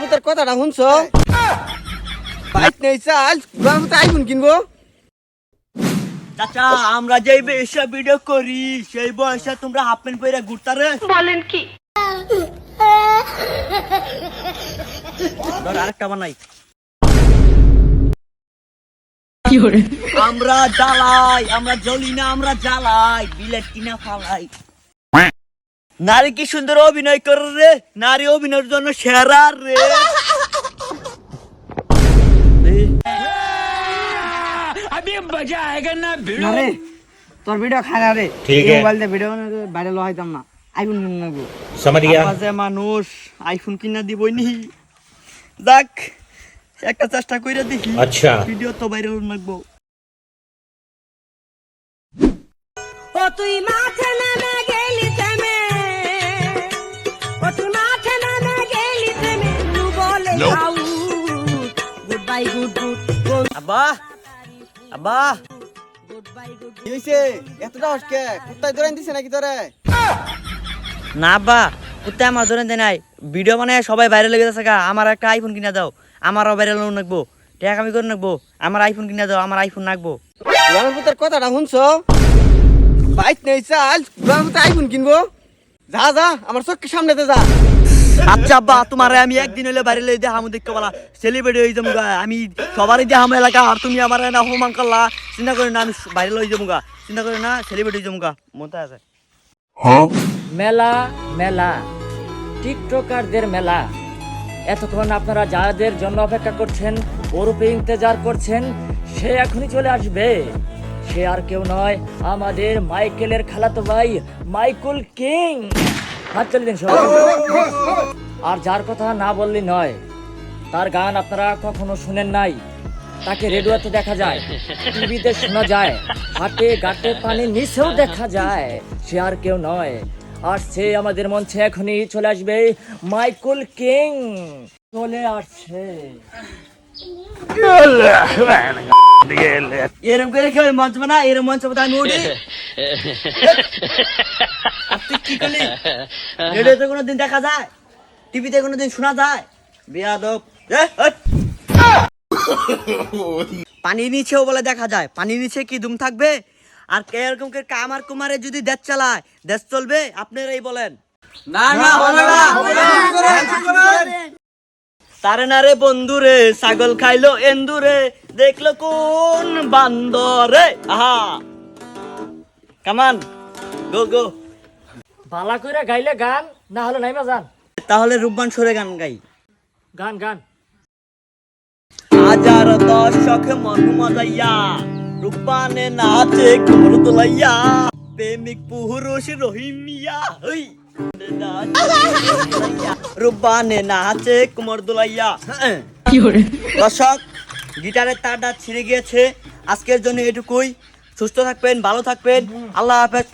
পুতের কথাটা শুনছো? বাইক নেই চাল। আইফোন কিনবো? চাচা আমরা যেই বেশা ভিডিও করি সেই বয়সে তোমরা হাফ প্যান্ট পরে ঘুরতারে বলেন কি? ধর আরেকটা বানাই। আমরা জ্বালাই আমরা জ্বলি না আমরা জ্বালাই বিলেট কিনা ফালাই। নারী কি সুন্দর অভিনয় করে রে? নারী অভিনয়ের জন্য সেরা রে। তোর ভিডিও মোবাইল দিয়ে ভিডিও ভাইরাল হইতাম না। আইফোন কিনে নেব। মানুষ আইফোন কিনা দিবই নি। যাক একটা চেষ্টা কইরা দেখি। আচ্ছা। ভিডিও তো ভাইরাল লাগবো। ও তুই নামে বাই গুড গুড আব্বা আব্বা। গুড বাই গুড কি হইছে? এতটা হসকে? কুত্তায় ধরে দিছে নাকি তোরে? না আব্বা আমার ধরে নাই। ভিডিও মানে সবাই ভাইরাল লেগে যাচ্ছে গা। আমার একটা আইফোন কিনা দাও। আমারও ভাইরাল নাকবো টাকা আমি করে নাকবো। আমার আইফোন কিনা দাও আমার আইফোন নাকবো। গ্রামের পুতের কথাটা শুনছো? বাইক নেই চাল। আইফোন কিনবো? যা যা আমার চোখের সামনেতে যা। আচ্ছা আব্বা তোমার আমি একদিন হলে বাইরে লই দিয়ে হামু দেখতে বলা সেলিব্রিটি হয়ে যাব গা। আমি সবারই দিয়ে এলাকা আর তুমি আমার না অপমান করলা। চিন্তা করি না আমি বাইরে লই যাব চিন্তা করি না সেলিব্রিটি হয়ে যাব গা মনে আছে মেলা মেলা। টিকটকারদের মেলা। এতক্ষণ আপনারা যাদের জন্য অপেক্ষা করছেন ওরূপে ইন্তজার করছেন সে এখনই চলে আসবে। সে আর কেউ নয় আমাদের মাইকেলের খালাতো ভাই মাইকেল কিং। হাত চলে দিন সবাই। আর যার কথা না বললি নয় তার গান আপনারা কখনো শুনেন নাই? তাকে রেডিওতে দেখা যায় টিভিতে শোনা যায় হাটে ঘাটে পানি নিচেও দেখা যায় সে আর কেউ নয়। আসছে আমাদের মঞ্চে এখনই চলে আসবে মাইকেল কিং। চলে আসছে। এরম করে কেউ মঞ্চ বানা এরম মঞ্চ বানা আমি উঠি। আর তুই কি করলি? রেডিওতে কোনোদিন দেখা যায়? টিভিতে কোনোদিন শোনা যায়? বেয়াদব। এ, পানি নিচেও বলে দেখা যায়। পানি নিচে কি দুম থাকবে? আর কে এরকম করে কামার কুমারে যদি দেশ চালায় দেশ চলবে? আপনারাই বলেন। না না না হবে না তারে না রে বন্ধু রে ছাগল খাইলো এন্দুরে দেখল কোন বান্দরে। আহা! কামান গো গো বালা কইরা গাইলে গান না হলে নাইমা যান তাহলে রূপবান সরে গান গাই। গান গান। হাজার দর্শক মন মজাইয়া রূপবানে নাচে কোমর তোলাইয়া প্রেমিক পুরুষ রহিমিয়া হই। রূপবানে নাচে কোমর দোলাইয়া দর্শক গিটারের তারটা ছিঁড়ে গিয়েছে। আজকের জন্য এটুকুই। সুস্থ থাকবেন ভালো থাকবেন। আল্লাহ হাফেজ।